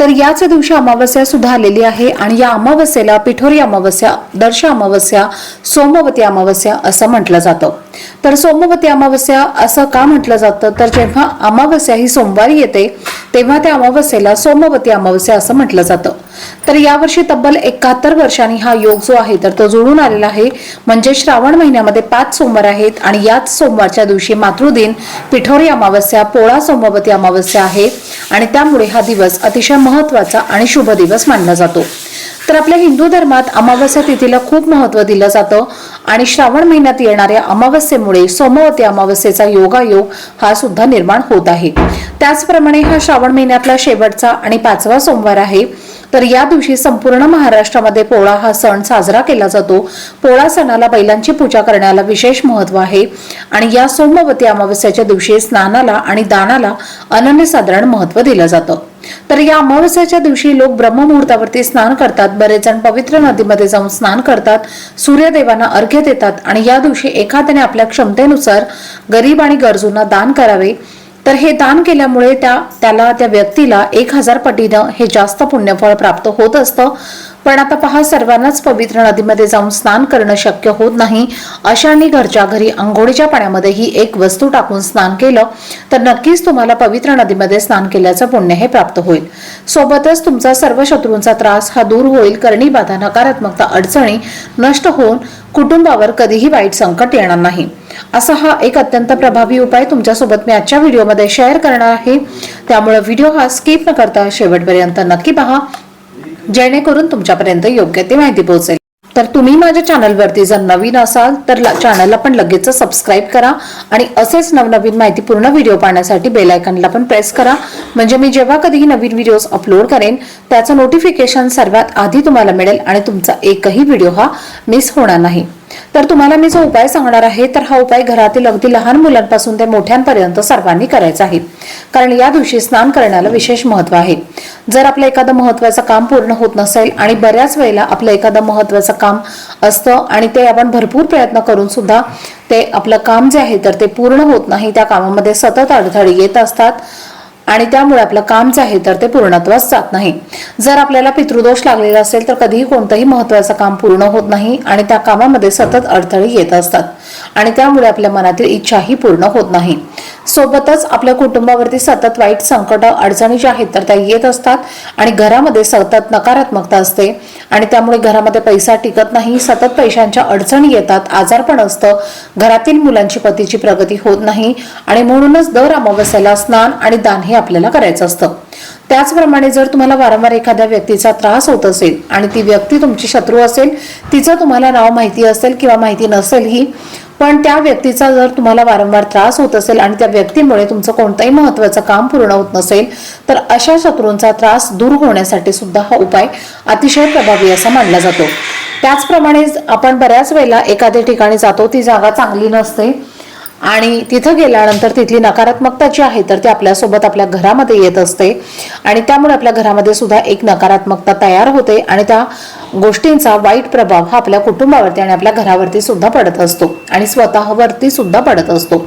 तर याच दिवशी अमावस्या सुद्धा आलेली आहे आणि या अमावस्येला पिठोरी अमावस्या दर्श अमावस्या सोमवती अमावस्या असं म्हटलं जातं. तर सोमवती अमावस्या असं का म्हटलं जातं? तर जेव्हा अमावस्या ही सोमवारी येते तेव्हा त्या अमावस्येला सोमवती अमावस्या असं म्हटलं जातं. तर यावर्षी तब्बल एकाहत्तर वर्षांनी हा योग जो आहे तर तो जुळून आलेला आहे. म्हणजे श्रावण महिन्यामध्ये पाच सोमवार आहेत आणि याच सोमवारच्या दिवशी मातृदिन पिठोरी अमावस्या पोळा सोमवती अमावस्या आहे. आणि त्यामुळे हा दिवस अतिशय महत्त्वाचा आणि शुभ दिवस मानला जातो. तर आपल्या हिंदू धर्मात अमावस्या तिथीला खूप महत्त्व दिलं जातं आणि श्रावण महिन्यात येणाऱ्या अमावस्येमुळे सोमवती अमावस्येचा योगायोग हा सुद्धा निर्माण होत आहे. त्याचप्रमाणे हा श्रावण महिन्यातला शेवटचा आणि पाचवा सोमवार आहे. तर या दिवशी संपूर्ण महाराष्ट्रामध्ये पोळा हा सण साजरा केला जातो. पोळा सणाला बैलांची पूजा करण्याला विशेष महत्त्व आहे. आणि या सोमवती अमावस्याच्या दिवशी स्नानाला आणि दानाला अनन्यसाधारण महत्त्व दिलं जातं. तर या अमावस्याच्या दिवशी लोक ब्रह्ममुहूर्तावरती स्नान करतात. बरेच जण पवित्र नदीमध्ये जाऊन स्नान करतात. सूर्यदेवांना अर्घ्य देतात. आणि या दिवशी एखाद्याने आपल्या क्षमतेनुसार गरीब आणि गरजूंना दान करावे. तर हे दान केल्यामुळे त्या त्याला त्या व्यक्तीला एक हजार पटीनं हे जास्त पुण्यफळ प्राप्त होत असतं. पण आता पहा सर्वांनाच पवित्र नदीमध्ये जाऊन स्नान करणं शक्य होत नाही. अशांनी घरच्या घरी आंघोळीच्या पाण्यामध्ये ही एक वस्तू टाकून स्नान केलं तर नक्कीच तुम्हाला पवित्र नदीमध्ये स्नान केल्याचं पुण्य हे प्राप्त होईल. सोबतच तुमचा सर्व शत्रूंचा त्रास हा दूर होईल. करणी बाधा नकारात्मकता अडचणी नष्ट होऊन कुटुंबावर कधीही वाईट संकट येणार नाही. असा हा एक अत्यंत प्रभावी उपाय तुमच्यासोबत मी आजच्या व्हिडिओमध्ये शेअर करणार आहे. त्यामुळे व्हिडिओ हा स्किप न करता शेवटपर्यंत नक्की पहा. जेणेकरून तुमच्यापर्यंत योग्य ती माहिती पोहोचेल. तर तुम्ही माझ्या चॅनलवरती जर नवीन असाल तर चॅनलला पण लगेच सबस्क्राईब करा आणि असेच नवनवीन माहिती पूर्ण व्हिडिओ पाहण्यासाठी बेलायकनला पण प्रेस करा. म्हणजे मी जेव्हा कधीही नवीन व्हिडिओज अपलोड करेन त्याचं नोटिफिकेशन सर्वात आधी तुम्हाला मिळेल आणि तुमचा एकही व्हिडिओ हा मिस होणार नाही. तर तुम्हाला मी जो उपाय सांगणार आहे तर हा उपाय घरातील अगदी लहान मुलांपासून ते मोठ्यांपर्यंत सर्वांनी करायचा आहे. कारण या दिवशी स्नान करण्याला विशेष महत्त्व आहे. जर आपलं एखादं महत्वाचं काम पूर्ण होत नसेल आणि बऱ्याच वेळेला आपलं एखादं महत्वाचं काम असतं आणि ते आपण भरपूर प्रयत्न करून सुद्धा ते आपलं काम जे आहे तर ते पूर्ण होत नाही त्या कामामध्ये सतत अडथळे येत असतात. आणि त्यामुळे आपलं काम जे आहे तर ते पूर्णत्वास जात नाही. जर आपल्याला पितृदोष लागलेला असेल तर कधीही कोणतंही महत्वाचं काम पूर्ण होत नाही आणि त्या कामामध्ये सतत अडथळे येत असतात. आणि त्यामुळे आपल्या मनातील इच्छाही पूर्ण होत नाही. सोबतच आपल्या कुटुंबावरती सतत वाईट संकट अडचणी ज्या आहेत तर त्या येत असतात आणि घरामध्ये सतत नकारात्मकता असते. आणि त्यामुळे घरामध्ये पैसा टिकत नाही सतत पैशांच्या अडचणी येतात आजारपण असतं घरातील मुलांची पतीची प्रगती होत नाही आणि म्हणूनच दर अमावस्याला स्नान आणि दान हे आपल्याला करायचं असतं. त्याचप्रमाणे जर तुम्हाला वारंवार एखाद्या व्यक्तीचा त्रास होत असेल आणि ती व्यक्ती तुमची शत्रू असेल तिचं तुम्हाला नाव माहिती असेल किंवा माहिती नसेल ही पण त्या व्यक्तीचा जर तुम्हाला वारंवार त्रास होत असेल आणि त्या व्यक्तीमुळे तुमचं कोणतंही महत्वाचं काम पूर्ण होत नसेल तर अशा शत्रूंचा त्रास दूर होण्यासाठी सुद्धा हा उपाय अतिशय प्रभावी असा मानला जातो. त्याचप्रमाणे आपण बऱ्याच वेळेला एखाद्या ठिकाणी जातो ती जागा चांगली नसते आणि तिथं गेल्यानंतर तिथली नकारात्मकता जी आहे तर ती आपल्यासोबत आपल्या घरामध्ये येत असते. आणि त्यामुळे आपल्या घरामध्ये सुद्धा एक नकारात्मकता तयार होते आणि त्या गोष्टींचा वाईट प्रभाव हा आपल्या कुटुंबावरती आणि आपल्या घरावरती सुद्धा पडत असतो आणि स्वतःवरती सुद्धा पडत असतो.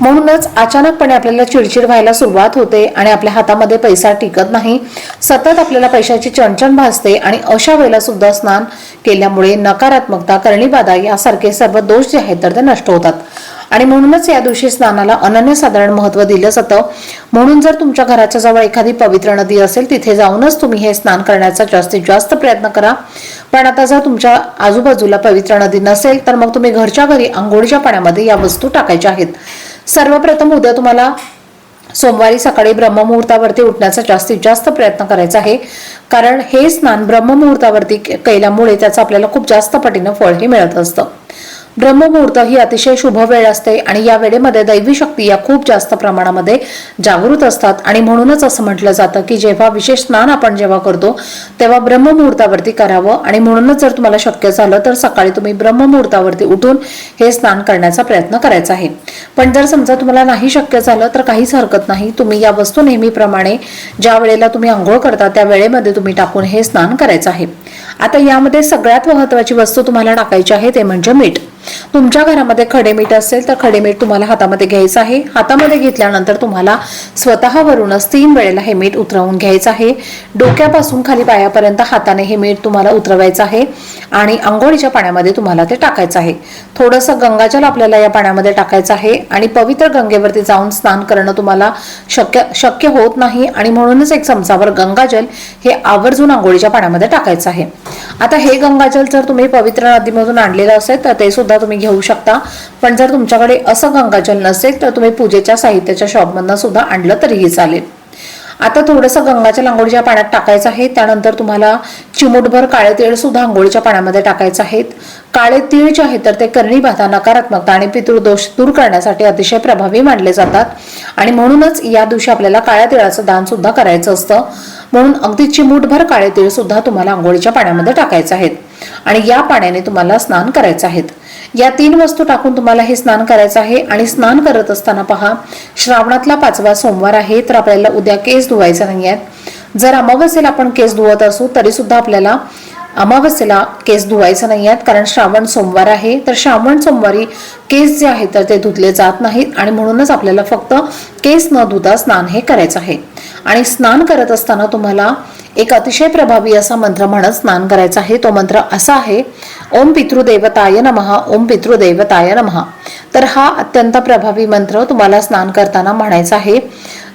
म्हणूनच अचानकपणे आपल्याला चिडचिड व्हायला सुरुवात होते आणि आपल्या हातामध्ये पैसा टिकत नाही. सतत आपल्याला पैशाची चणचण भासते आणि अशा वेळेला सुद्धा स्नान केल्यामुळे नकारात्मकता करणीबाधा यासारखे सर्व दोष जे आहेत तर ते नष्ट होतात. आणि म्हणूनच या दिवशी स्नानाला अनन्यसाधारण महत्त्व दिलं जातं म्हणून जर तुमच्या घराच्या जवळ एखादी पवित्र नदी असेल तिथे जाऊनच तुम्ही हे स्नान करण्याचा जास्तीत जास्त प्रयत्न करा. पण आता जर तुमच्या आजूबाजूला पवित्र नदी नसेल तर मग तुम्ही घरच्या घरी आंघोळीच्या पाण्यामध्ये या वस्तू टाकायच्या आहेत. सर्वप्रथम उद्या तुम्हाला सोमवारी सकाळी ब्रह्ममुहूर्तावरती उठण्याचा जास्तीत जास्त प्रयत्न करायचा आहे. कारण हे स्नान ब्रह्ममुहूर्तावरती के- केल्यामुळे त्याचं आपल्याला खूप जास्त पटीनं फळही मिळत असतं. ब्रह्ममुहूर्त ही अतिशय शुभ वेळ असते आणि या वेळेमध्ये दैवी शक्ती या खूप जास्त प्रमाणामध्ये जागृत असतात. आणि म्हणूनच असं म्हटलं जातं की जेव्हा विशेष स्नान आपण जेव्हा करतो तेव्हा ब्रह्ममुहूर्तावरती करावं. आणि म्हणूनच जर तुम्हाला शक्य झालं तर सकाळी तुम्ही ब्रह्ममुहूर्तावरती उठून हे स्नान करण्याचा प्रयत्न करायचा आहे. पण जर समजा तुम्हाला नाही शक्य झालं तर काहीच हरकत नाही. तुम्ही या वस्तू नेहमीप्रमाणे ज्या वेळेला तुम्ही आंघोळ करता त्या वेळेमध्ये तुम्ही टाकून हे स्नान करायचं आहे. आता यामध्ये सगळ्यात महत्वाची वस्तू तुम्हाला टाकायची आहे ते म्हणजे मीठ. तुमच्या घरामध्ये खडे मीठ असेल तर खडे मीठ तुम्हाला हातामध्ये घ्यायचं आहे. हातामध्ये घेतल्यानंतर तुम्हाला स्वतःवरूनच तीन वेळेला हे मीठ उतरवून घ्यायचं आहे. डोक्यापासून खाली पायापर्यंत हाताने हे मीठ तुम्हाला उतरवायचं आहे आणि आंघोळीच्या पाण्यामध्ये तुम्हाला ते टाकायचं आहे. थोडंसं गंगाजल आपल्याला या पाण्यामध्ये टाकायचं आहे आणि पवित्र गंगेवरती जाऊन स्नान करणं तुम्हाला शक्य शक्य होत नाही आणि म्हणूनच एक चमचावर गंगाजल हे आवर्जून आंघोळीच्या पाण्यामध्ये टाकायचं आहे. आता हे गंगाजल जर तुम्ही पवित्र नदीमधून आणलेलं असेल तर ते सुद्धा तुम्ही घेऊ शकता. पण जर तुमच्याकडे असं गंगाजल नसेल तर तुम्ही पूजेच्या साहित्याच्या शॉपमधनं सुद्धा आणलं तरीही चालेल. आता थोडंसं गंगाच्या आंघोळीच्या पाण्यात टाकायचं आहे त्यानंतर तुम्हाला चिमूटभर काळे तीळ सुद्धा आंघोळीच्या पाण्यामध्ये टाकायचं आहेत. काळे तीळ जे आहेत तर ते करणी बाधा नकारात्मकता आणि पितृदोष दूर करण्यासाठी अतिशय प्रभावी मानले जातात. आणि म्हणूनच या दिवशी आपल्याला काळ्या तिळाचं दान सुद्धा करायचं असतं. म्हणून अगदी चिमूटभर काळे तीळ सुद्धा तुम्हाला आंघोळीच्या पाण्यामध्ये टाकायचे आहेत. आणि या पाण्याने तुम्हाला स्नान करायचं आहेत. या तीन वस्तू टाकून तुम्हाला हे स्नान करायचं आहे आणि स्नान करत असताना पहा श्रावणातला पाचवा सोमवार आहे तर आपल्याला उद्या केस धुवायचा नाही आहेत जर अमावस्येला आपण केस धुवत असू तरी सुद्धा आपल्याला अमावस्येला केस धुवायचं नाही आहेत कारण श्रावण सोमवार आहे. तर श्रावण सोमवारी केस जे आहेत तर ते धुतले जात नाहीत आणि म्हणूनच आपल्याला फक्त केस न धुता स्नान हे करायचं आहे. आणि स्नान करत असताना तुम्हाला एक अतिशय प्रभावी असा मंत्र म्हणत स्नान करायचा आहे. तो मंत्र असा आहे ओम पितृदेवताय नमः ओम पितृदेवताय नमः. तर हा अत्यंत प्रभावी मंत्र तुम्हाला स्नान करताना म्हणायचा आहे.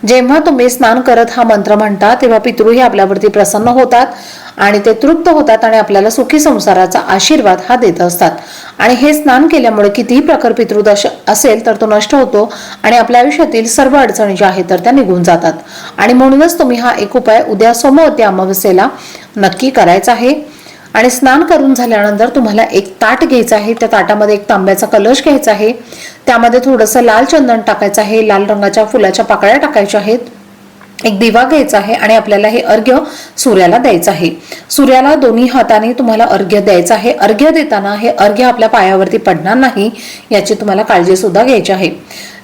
जेव्हा तुम्ही स्नान करत हा मंत्र म्हणता तेव्हा पितृही आपल्यावरती प्रसन्न होतात आणि ते तृप्त होतात आणि आपल्याला सुखी संसाराचा आशीर्वाद हा देत असतात. आणि हे स्नान केल्यामुळे कितीही प्रकार पितृदश असेल तर तो नष्ट होतो आणि आपल्या आयुष्यातील सर्व अडचणी ज्या आहेत तर त्या निघून जातात. आणि म्हणूनच तुम्ही हा एक उपाय उद्या सोमवती अमावस्येला नक्की करायचा आहे. आणि स्नान करून झाल्यानंतर तुम्हाला एक ताट घ्यायचं आहे. त्या ताटामध्ये एक तांब्याचा कलश घ्यायचा आहे. त्यामध्ये थोडंसं लाल चंदन टाकायचं आहे. लाल रंगाच्या फुलाच्या पाकळ्या टाकायच्या आहेत. एक दिवा घ्यायचा आहे आणि आपल्याला हे अर्घ्य सूर्याला द्यायचं आहे. सूर्याला दोन्ही हाताने तुम्हाला अर्घ्य द्यायचं आहे. अर्घ्य देताना हे अर्घ्य आपल्या पायावरती पडणार नाही याची तुम्हाला काळजी सुद्धा घ्यायची आहे.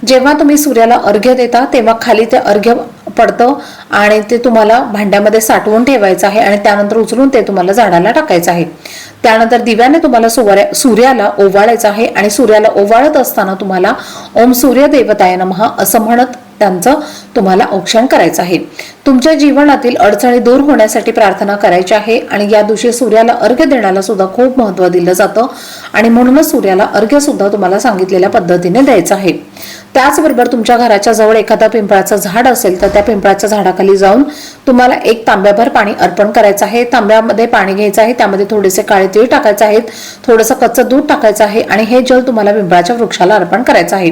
जेव्हा तुम्ही सूर्याला अर्घ्य देता तेव्हा खाली ते अर्घ्य पडतं आणि ते तुम्हाला भांड्यामध्ये साठवून ठेवायचं आहे आणि त्यानंतर उचलून ते तुम्हाला झाडाला टाकायचं आहे. त्यानंतर दिव्याने तुम्हाला सूर्या सूर्याला ओवाळायचं आहे आणि सूर्याला ओवाळत असताना तुम्हाला ओम सूर्य देवताय नमः असं म्हणत त्यांचं तुम्हाला औक्षण करायचं आहे. तुमच्या जीवनातील अडचणी दूर होण्यासाठी प्रार्थना करायची आहे आणि या दिवशी सूर्याला अर्घ्य देण्याला सुद्धा खूप महत्त्व दिलं जातं आणि म्हणूनच सूर्याला अर्घ्य सुद्धा तुम्हाला सांगितलेल्या पद्धतीने द्यायचं आहे. त्याचबरोबर तुमच्या घराच्या जवळ एखादा पिंपळाचं झाड असेल तर त्या पिंपळाच्या झाडाखाली जाऊन तुम्हाला एक तांब्याभर पाणी अर्पण करायचं आहे. तांब्यामध्ये पाणी घ्यायचं आहे. त्यामध्ये थोडेसे काळे तीळ टाकायचे आहेत. थोडंसं कच्चं दूध टाकायचं आहे आणि हे जल तुम्हाला पिंपळाच्या वृक्षाला अर्पण करायचं आहे.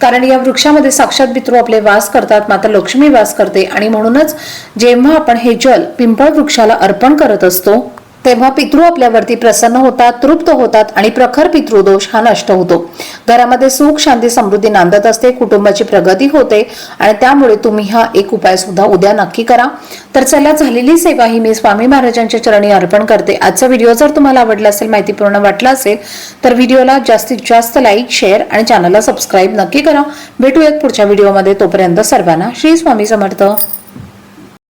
कारण या वृक्षामध्ये साक्षात पितृ आपले वास करतात माता लक्ष्मी वास करते आणि म्हणूनच म्हणूनच जेव्हा आपण हे जल पिंपळ वृक्षाला अर्पण करत असतो तेव्हा पितृ आपल्यावरती प्रसन्न होतात तृप्त होतात आणि प्रखर पितृदोष हा नष्ट होतो. घरामध्ये सुख शांती समृद्धी नांदत असते कुटुंबाची प्रगती होते आणि त्यामुळे तुम्ही हा एक उपाय सुद्धा उद्या नक्की करा. तर चला झालेली सेवा ही मी स्वामी महाराजांच्या चरणी अर्पण करते. आजचा व्हिडिओ जर तुम्हाला आवडला असेल माहितीपूर्ण वाटला असेल तर व्हिडिओला जास्तीत जास्त लाईक शेअर आणि चॅनलला सबस्क्राईब नक्की करा. भेटूयात पुढच्या व्हिडिओमध्ये. तोपर्यंत सर्वांना श्री स्वामी समर्थ.